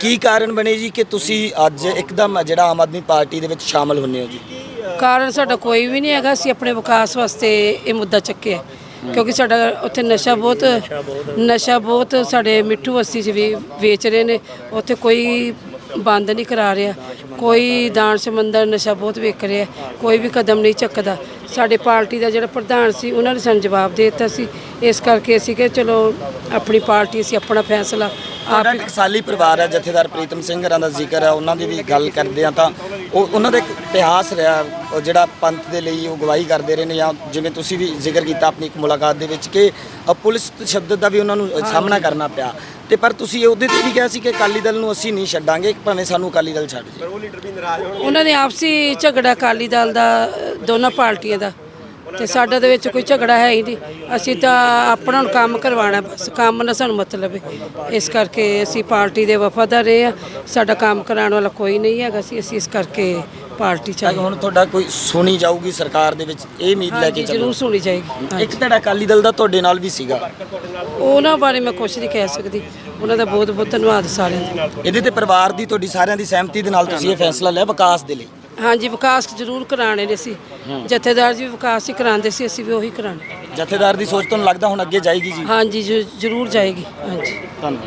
ਕੀ ਕਾਰਨ ਬਣੇ ਜੀ ਕਿ ਤੁਸੀਂ ਅੱਜ ਇੱਕਦਮ ਜਿਹੜਾ ਆਮ ਆਦਮੀ ਪਾਰਟੀ ਦੇ ਵਿੱਚ ਸ਼ਾਮਲ ਹੁੰਨੇ ਹੋ ਜੀ? ਕਾਰਨ ਸਾਡਾ ਕੋਈ ਵੀ ਨਹੀਂ ਹੈਗਾ, ਅਸੀਂ ਆਪਣੇ ਵਿਕਾਸ ਵਾਸਤੇ ਇਹ ਮੁੱਦਾ ਚੱਕਿਆ ਕਿਉਂਕਿ ਸਾਡਾ ਉੱਥੇ ਨਸ਼ਾ ਬਹੁਤ ਨਸ਼ਾ ਬਹੁਤ ਸਾਡੇ ਮਿੱਠੂ ਬਸਤੀ 'ਚ ਵੀ ਵੇਚ ਰਹੇ ਨੇ, ਉੱਥੇ ਕੋਈ ਬੰਦ ਨਹੀਂ ਕਰਾ ਰਿਹਾ। ਕੋਈ ਦਾਨ ਸਮੰਦਰ ਨਸ਼ਾ ਬਹੁਤ ਵੇਖ ਰਿਹਾ। ਕੋਈ ਵੀ ਕਦਮ ਨਹੀਂ ਚੱਕਦਾ। ਸਾਡੇ ਪਾਰਟੀ ਦਾ ਜਿਹੜਾ ਪ੍ਰਧਾਨ ਸੀ ਉਹਨਾਂ ਨੇ ਸਾਨੂੰ ਜਵਾਬ ਦੇ ਦਿੱਤਾ ਸੀ। ਇਸ ਕਰਕੇ ਅਸੀਂ ਕਿ ਚਲੋ ਆਪਣੀ ਪਾਰਟੀ ਅਸੀਂ ਆਪਣਾ ਫੈਸਲਾ ਆਪ ਤੁਹਾਡਾ ਟਕਸਾਲੀ ਪਰਿਵਾਰ ਹੈ ਜਥੇਦਾਰ ਪ੍ਰੀਤਮ ਸਿੰਘ ਹਰਾਂ ਦਾ ਜ਼ਿਕਰ ਹੈ। ਉਹਨਾਂ ਦੀ ਵੀ ਗੱਲ ਕਰਦੇ ਆ ਤਾਂ ਉਹ ਉਹਨਾਂ ਦਾ ਇੱਕ ਇਤਿਹਾਸ ਰਿਹਾ। ਉਹ ਜਿਹੜਾ ਪੰਥ ਦੇ ਲਈ ਉਹ ਗਵਾਹੀ ਕਰਦੇ ਰਹੇ ਨੇ ਜਾਂ ਜਿਵੇਂ ਤੁਸੀਂ ਵੀ ਜ਼ਿਕਰ ਕੀਤਾ ਆਪਣੀ ਇੱਕ ਮੁਲਾਕਾਤ ਦੇ ਵਿੱਚ ਕਿ ਅ, ਪੁਲਿਸ ਤਸ਼ੱਦਦ ਦਾ ਵੀ ਉਹਨਾਂ ਨੂੰ ਸਾਹਮਣਾ ਕਰਨਾ ਪਿਆ। ਤੇ ਪਰ ਤੁਸੀਂ ਉਹਦੇ ਤੇ ਵੀ ਕਿਹਾ ਸੀ ਕਿ ਅਕਾਲੀ ਦਲ ਨੂੰ ਅਸੀਂ ਨਹੀਂ ਛੱਡਾਂਗੇ ਭਾਵੇਂ ਸਾਨੂੰ ਅਕਾਲੀ ਦਲ ਛੱਡ ਜੇ। ਉਹਨਾਂ ਨੇ ਆਪਸੀ ਝਗੜਾ ਅਕਾਲੀ ਦਲ ਦਾ ਦੋਨਾਂ ਪਾਰਟੀਆਂ ਦਾ। ਤੇ ਸਾਡਾ ਦੇ ਵਿੱਚ ਕੋਈ ਝਗੜਾ ਹੈ ਹੀ ਨਹੀਂ। ਅਸੀਂ ਤਾਂ ਆਪਣਾ ਨੂੰ ਕੰਮ ਕਰਵਾਉਣਾ ਬਸ ਕੰਮ ਨਾਲ ਸਾਨੂੰ ਮਤਲਬ ਹੈ। ਇਸ ਕਰਕੇ ਅਸੀਂ ਪਾਰਟੀ ਦੇ ਵਫਾਦਾਰ ਰਹੇ ਆ ਸਾਡਾ ਕੰਮ ਕਰਾਉਣ ਵਾਲਾ ਕੋਈ ਨਹੀਂ ਹੈਗਾ ਸੀ। ਅਸੀਂ ਇਸ ਕਰਕੇ ਪਾਰਟੀ ਚ ਤਾਂ ਹੁਣ ਤੁਹਾਡਾ ਕੋਈ ਸੁਣੀ ਜਾਊਗੀ ਸਰਕਾਰ ਦੇ ਵਿੱਚ ਇਹ ਉਮੀਦ ਲੈ ਕੇ ਚੱਲੋ। ਜ਼ਰੂਰ ਸੁਣੀ ਜਾਏਗੀ। ਹਾਂਜੀ। ਇੱਕ ਤੁਹਾਡਾ ਅਕਾਲੀ ਦਲ ਦਾ ਤੁਹਾਡੇ ਨਾਲ ਵੀ ਸੀਗਾ। ਉਹਨਾਂ ਬਾਰੇ ਮੈਂ ਕੁਝ ਨਹੀਂ ਕਹਿ ਸਕਦੀ। ਉਹਨਾਂ ਦਾ ਬਹੁਤ ਬਹੁਤ ਧੰਨਵਾਦ ਸਾਰਿਆਂ ਦਾ। ਇਹਦੇ ਤੇ ਪਰਿਵਾਰ ਦੀ ਤੁਹਾਡੀ ਸਾਰਿਆਂ ਦੀ ਸਹਿਮਤੀ ਦੇ ਨਾਲ ਤੁਸੀਂ ਇਹ ਫੈਸਲਾ ਲਿਆ ਵਿਕਾਸ ਦੇ ਲਈ? ਹਾਂਜੀ ਵਿਕਾਸ ਜ਼ਰੂਰ ਕਰਾਣੇ ਨੇ ਅਸੀਂ। ਜਥੇਦਾਰ ਜੀ ਵੀ ਵਿਕਾਸ ਹੀ ਕਰਾਉਂਦੇ ਸੀ ਅਸੀਂ ਵੀ ਉਹੀ ਕਰਾਣੇ ਜਥੇਦਾਰ ਦੀ ਸੋਚ ਤੁਹਾਨੂੰ ਲੱਗਦਾ ਹੁਣ ਅੱਗੇ ਜਾਏਗੀ ਜੀ? ਹਾਂਜੀ ਜ- ਜ਼ਰੂਰ ਜਾਏਗੀ। ਹਾਂਜੀ। ਧੰਨਵਾਦ।